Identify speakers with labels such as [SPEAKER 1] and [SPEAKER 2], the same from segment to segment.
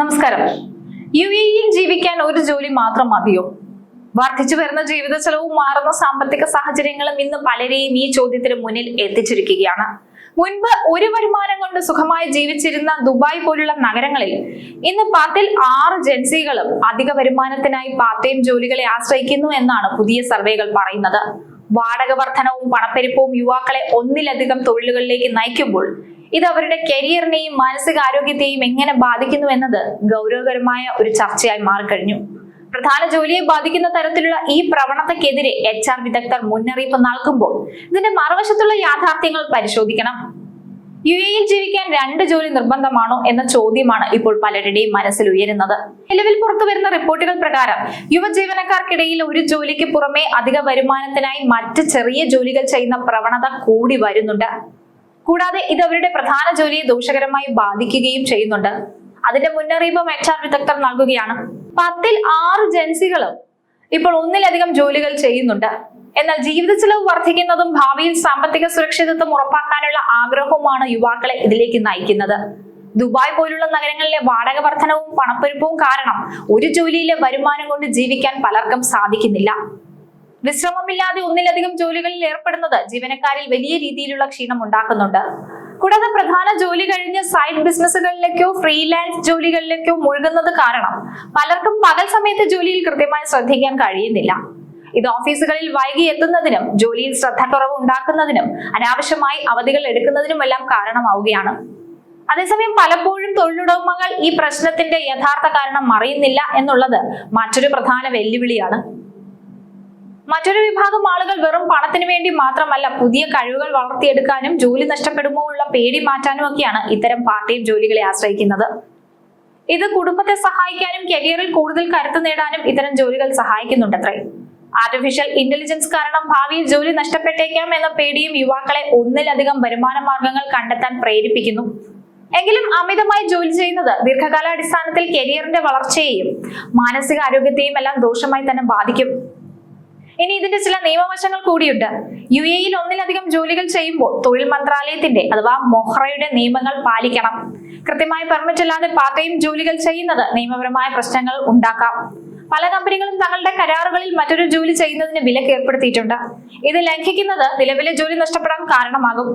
[SPEAKER 1] നമസ്കാരം. യു എയിൽ ജീവിക്കാൻ ഒരു ജോലി മാത്രം മതിയോ? വർദ്ധിച്ചു വരുന്ന ജീവിത ചെലവും മാറുന്ന സാമ്പത്തിക സാഹചര്യങ്ങളും ഇന്ന് പലരെയും ഈ ചോദ്യത്തിന് മുന്നിൽ എത്തിച്ചിരിക്കുകയാണ്. മുൻപ് ഒരു വരുമാനം കൊണ്ട് സുഖമായി ജീവിച്ചിരുന്ന ദുബായ് പോലുള്ള നഗരങ്ങളിൽ ഇന്ന് പത്തിൽ ആറ് ജൻസികളും അധിക വരുമാനത്തിനായി ടൈം ജോലികളെ ആശ്രയിക്കുന്നു എന്നാണ് പുതിയ സർവേകൾ പറയുന്നത്. വാടക വർധനവും പണപ്പെരുപ്പവും യുവാക്കളെ ഒന്നിലധികം തൊഴിലുകളിലേക്ക് നയിക്കുമ്പോൾ ഇത് അവരുടെ കരിയറിനെയും മാനസികാരോഗ്യത്തെയും എങ്ങനെ ബാധിക്കുന്നു എന്നത് ഗൗരവകരമായ ഒരു ചർച്ചയായി മാറിക്കഴിഞ്ഞു. പ്രധാന ജോലിയെ ബാധിക്കുന്ന തരത്തിലുള്ള ഈ പ്രവണതയ്ക്കെതിരെ എച്ച് ആർ വിദഗ്ധർ മുന്നറിയിപ്പ് നൽകുമ്പോൾ ഇതിന്റെ മറുവശത്തുള്ള യാഥാർത്ഥ്യങ്ങൾ പരിശോധിക്കണം. യു എയിൽ ജീവിക്കാൻ രണ്ട് ജോലി നിർബന്ധമാണോ എന്ന ചോദ്യമാണ് ഇപ്പോൾ പലരുടെയും മനസ്സിൽ ഉയരുന്നത്. നിലവിൽ പുറത്തു വരുന്ന റിപ്പോർട്ടുകൾ പ്രകാരം യുവജീവനക്കാർക്കിടയിൽ ഒരു ജോലിക്ക് പുറമെ അധിക വരുമാനത്തിനായി മറ്റ് ചെറിയ ജോലികൾ ചെയ്യുന്ന പ്രവണത കൂടി വരുന്നുണ്ട്. കൂടാതെ ഇത് അവരുടെ പ്രധാന ജോലിയെ ദോഷകരമായി ബാധിക്കുകയും ചെയ്യുന്നുണ്ട്. അതിന്റെ മുന്നറിയിപ്പും എച്ച് ആർ വിദഗ്ധർ നൽകുകയാണ്. പത്തിൽ ആറ് ജൻസികളും ഇപ്പോൾ ഒന്നിലധികം ജോലികൾ ചെയ്യുന്നുണ്ട്. എന്നാൽ ജീവിത ചെലവ് വർദ്ധിക്കുന്നതും ഭാവിയിൽ സാമ്പത്തിക സുരക്ഷിതത്വം ഉറപ്പാക്കാനുള്ള ആഗ്രഹവുമാണ് യുവാക്കളെ ഇതിലേക്ക് നയിക്കുന്നത്. ദുബായ് പോലുള്ള നഗരങ്ങളിലെ വാടക വർധനവും പണപ്പെരുപ്പവും കാരണം ഒരു ജോലിയിലെ വരുമാനം കൊണ്ട് ജീവിക്കാൻ പലർക്കും സാധിക്കുന്നില്ല. വിശ്രമമില്ലാതെ ഒന്നിലധികം ജോലികളിൽ ഏർപ്പെടുന്നത് ജീവനക്കാരിൽ വലിയ രീതിയിലുള്ള ക്ഷീണം ഉണ്ടാക്കുന്നുണ്ട്. കൂടാതെ പ്രധാന ജോലി കഴിഞ്ഞ് സൈഡ് ബിസിനസ്സുകളിലേക്കോ ഫ്രീലാൻസ് ജോലികളിലേക്കോ മുഴുകുന്നത് കാരണം പലർക്കും പകൽ സമയത്ത് ജോലിയിൽ കൃത്യമായി ശ്രദ്ധിക്കാൻ കഴിയുന്നില്ല. ഇത് ഓഫീസുകളിൽ വൈകി എത്തുന്നതിനും ജോലിയിൽ ശ്രദ്ധക്കുറവ് ഉണ്ടാക്കുന്നതിനും അനാവശ്യമായി അവധികൾ എടുക്കുന്നതിനുമെല്ലാം കാരണമാവുകയാണ്. അതേസമയം പലപ്പോഴും തൊഴിലുടമകൾ ഈ പ്രശ്നത്തിന്റെ യഥാർത്ഥ കാരണം അറിയുന്നില്ല എന്നുള്ളത് മറ്റൊരു പ്രധാന വെല്ലുവിളിയാണ്. മറ്റൊരു വിഭാഗം ആളുകൾ വെറും പണത്തിന് വേണ്ടി മാത്രമല്ല പുതിയ കഴിവുകൾ വളർത്തിയെടുക്കാനും ജോലി നഷ്ടപ്പെടുമോ ഉള്ള പേടി മാറ്റാനും ഒക്കെയാണ് ഇത്തരം പാർട്ട് ജോലികളെ ആശ്രയിക്കുന്നത്. ഇത് കുടുംബത്തെ സഹായിക്കാനും കരിയറിൽ കൂടുതൽ കരുത്ത് നേടാനും ഇത്തരം ജോലികൾ സഹായിക്കുന്നുണ്ടത്രേ. ആർട്ടിഫിഷ്യൽ ഇന്റലിജൻസ് കാരണം ഭാവിയിൽ ജോലി നഷ്ടപ്പെട്ടേക്കാം എന്ന പേടിയും യുവാക്കളെ ഒന്നിലധികം വരുമാന മാർഗങ്ങൾ കണ്ടെത്താൻ പ്രേരിപ്പിക്കുന്നു. എങ്കിലും അമിതമായി ജോലി ചെയ്യുന്നത് ദീർഘകാലാടിസ്ഥാനത്തിൽ കരിയറിന്റെ വളർച്ചയെയും മാനസിക ആരോഗ്യത്തെയും എല്ലാം ദോഷമായി തന്നെ ബാധിക്കും. ഇനി ഇതിന്റെ ചില നിയമവശങ്ങൾ കൂടിയുണ്ട്. യു എയിൽ ഒന്നിലധികം ജോലികൾ ചെയ്യുമ്പോൾ തൊഴിൽ മന്ത്രാലയത്തിന്റെ അഥവാ മൊഹ്റയുടെ നിയമങ്ങൾ പാലിക്കണം. കൃത്യമായി പെർമിറ്റ് അല്ലാതെ പാർട്ട് ടൈം ജോലികൾ ചെയ്യുന്നത് നിയമപരമായ പ്രശ്നങ്ങൾ ഉണ്ടാക്കാം. പല കമ്പനികളും തങ്ങളുടെ കരാറുകളിൽ മറ്റൊരു ജോലി ചെയ്യുന്നതിന് വിലക്ക് ഏർപ്പെടുത്തിയിട്ടുണ്ട്. ഇത് ലംഘിക്കുന്നത് നിലവിലെ ജോലി നഷ്ടപ്പെടാൻ കാരണമാകും.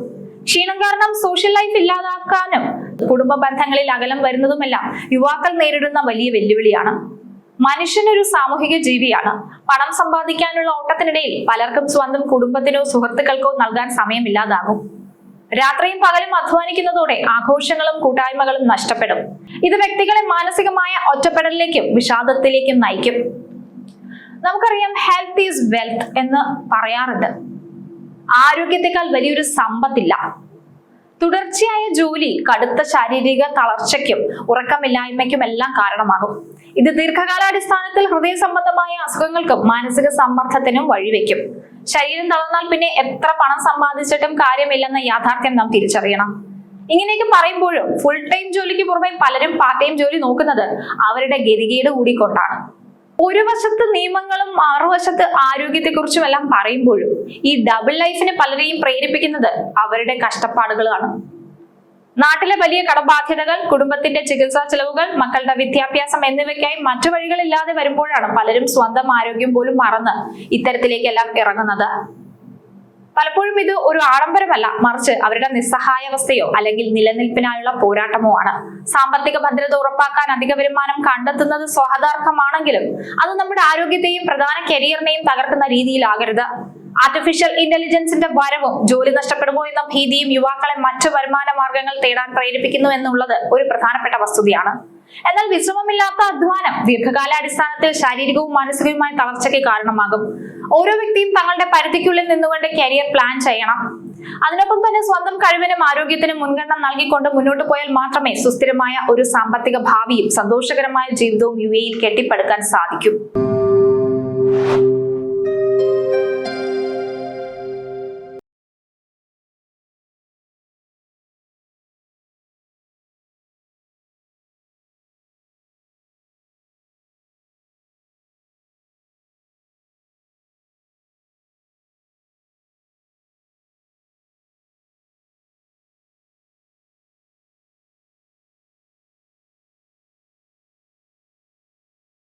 [SPEAKER 1] ക്ഷീണം കാരണം സോഷ്യൽ ലൈഫ് ഇല്ലാതാക്കാനും കുടുംബ ബന്ധങ്ങളിൽ അകലം വരുന്നതുമെല്ലാം യുവാക്കൾ നേരിടുന്ന വലിയ വെല്ലുവിളിയാണ്. മനുഷ്യനൊരു സാമൂഹിക ജീവിയാണ്. പണം സമ്പാദിക്കാനുള്ള ഓട്ടത്തിനിടയിൽ പലർക്കും സ്വന്തം കുടുംബത്തിനോ സുഹൃത്തുക്കൾക്കോ നൽകാൻ സമയമില്ലാതാകും. രാത്രിയും പകലും അധ്വാനിക്കുന്നതോടെ ആഘോഷങ്ങളും കൂട്ടായ്മകളും നഷ്ടപ്പെടും. ഇത് വ്യക്തികളെ മാനസികമായ ഒറ്റപ്പെടലിലേക്കും വിഷാദത്തിലേക്കും നയിക്കും. നമുക്കറിയാം ഹെൽത്ത് ഈസ് വെൽത്ത് എന്ന് പറയാറുണ്ട്. ആരോഗ്യത്തെക്കാൾ വലിയൊരു സമ്പത്തില്ല. തുടർച്ചയായ ജോലി കടുത്ത ശാരീരിക തളർച്ചയ്ക്കും ഉറക്കമില്ലായ്മയ്ക്കും എല്ലാം കാരണമാകും. ഇത് ദീർഘകാലാടിസ്ഥാനത്തിൽ ഹൃദയ സംബന്ധമായ അസുഖങ്ങൾക്കും മാനസിക സമ്മർദ്ദത്തിനും വഴിവെക്കും. ശരീരം തളർന്നാൽ പിന്നെ എത്ര പണം സമ്പാദിച്ചിട്ടും കാര്യമില്ലെന്ന യാഥാർത്ഥ്യം നാം തിരിച്ചറിയണം. ഇങ്ങനെയൊക്കെ പറയുമ്പോഴും ഫുൾ ടൈം ജോലിക്ക് പുറമെ പലരും പാർട്ട് ടൈം ജോലി നോക്കുന്നത് അവരുടെ ഗതികേട് കൂടിക്കൊണ്ടാണ്. ഒരു വശത്ത് നിയമങ്ങളും മറുവശത്ത് ആരോഗ്യത്തെക്കുറിച്ചും എല്ലാം പറയുമ്പോഴും ഈ ഡബിൾ ലൈഫിനെ പലരെയും പ്രേരിപ്പിക്കുന്നത് അവരുടെ കഷ്ടപ്പാടുകളാണ്. നാട്ടിലെ വലിയ കടബാധ്യതകൾ കുടുംബത്തിന്റെ ചികിത്സാ ചെലവുകൾ മക്കളുടെ വിദ്യാഭ്യാസം എന്നിവയ്ക്കായി മറ്റു വഴികളില്ലാതെ വരുമ്പോഴാണ് പലരും സ്വന്തം ആരോഗ്യം പോലും മറന്ന് ഇത്തരത്തിലേക്കെല്ലാം ഇറങ്ങുന്നത്. പലപ്പോഴും ഇത് ഒരു ആഡംബരമല്ല. മറിച്ച് അവരുടെ നിസ്സഹായാവസ്ഥയോ അല്ലെങ്കിൽ നിലനിൽപ്പിനായുള്ള പോരാട്ടമോ ആണ്. സാമ്പത്തിക ഭദ്രത ഉറപ്പാക്കാൻ അധിക വരുമാനം കണ്ടെത്തുന്നത് സ്വാഗതാർഹമാണെങ്കിലും അത് നമ്മുടെ ആരോഗ്യത്തെയും പ്രധാന കരിയറിനെയും തകർക്കുന്ന രീതിയിലാകരുത്. ആർട്ടിഫിഷ്യൽ ഇന്റലിജൻസിന്റെ വരവും ജോലി നഷ്ടപ്പെടുമോ എന്ന ഭീതിയും യുവാക്കളെ മറ്റു വരുമാന മാർഗങ്ങൾ തേടാൻ പ്രേരിപ്പിക്കുന്നു എന്നുള്ളത് ഒരു പ്രധാനപ്പെട്ട വസ്തുതയാണ്. എന്നാൽ വിശ്രമമില്ലാത്ത അധ്വാനം ദീർഘകാലാടിസ്ഥാനത്തിൽ ശാരീരികവും മാനസികവുമായ തളർച്ചയ്ക്ക് കാരണമാകും. ഓരോ വ്യക്തിയും തങ്ങളുടെ പരിധിക്കുള്ളിൽ നിന്നുകൊണ്ട് കരിയർ പ്ലാൻ ചെയ്യണം. അതിനൊപ്പം തന്നെ സ്വന്തം കഴിവിനും ആരോഗ്യത്തിനും മുൻഗണന നൽകിക്കൊണ്ട് മുന്നോട്ട് പോയാൽ മാത്രമേ സുസ്ഥിരമായ ഒരു സാമ്പത്തിക ഭാവിയും സന്തോഷകരമായ ജീവിതവും യു എയിൽ കെട്ടിപ്പടുക്കാൻ സാധിക്കൂ.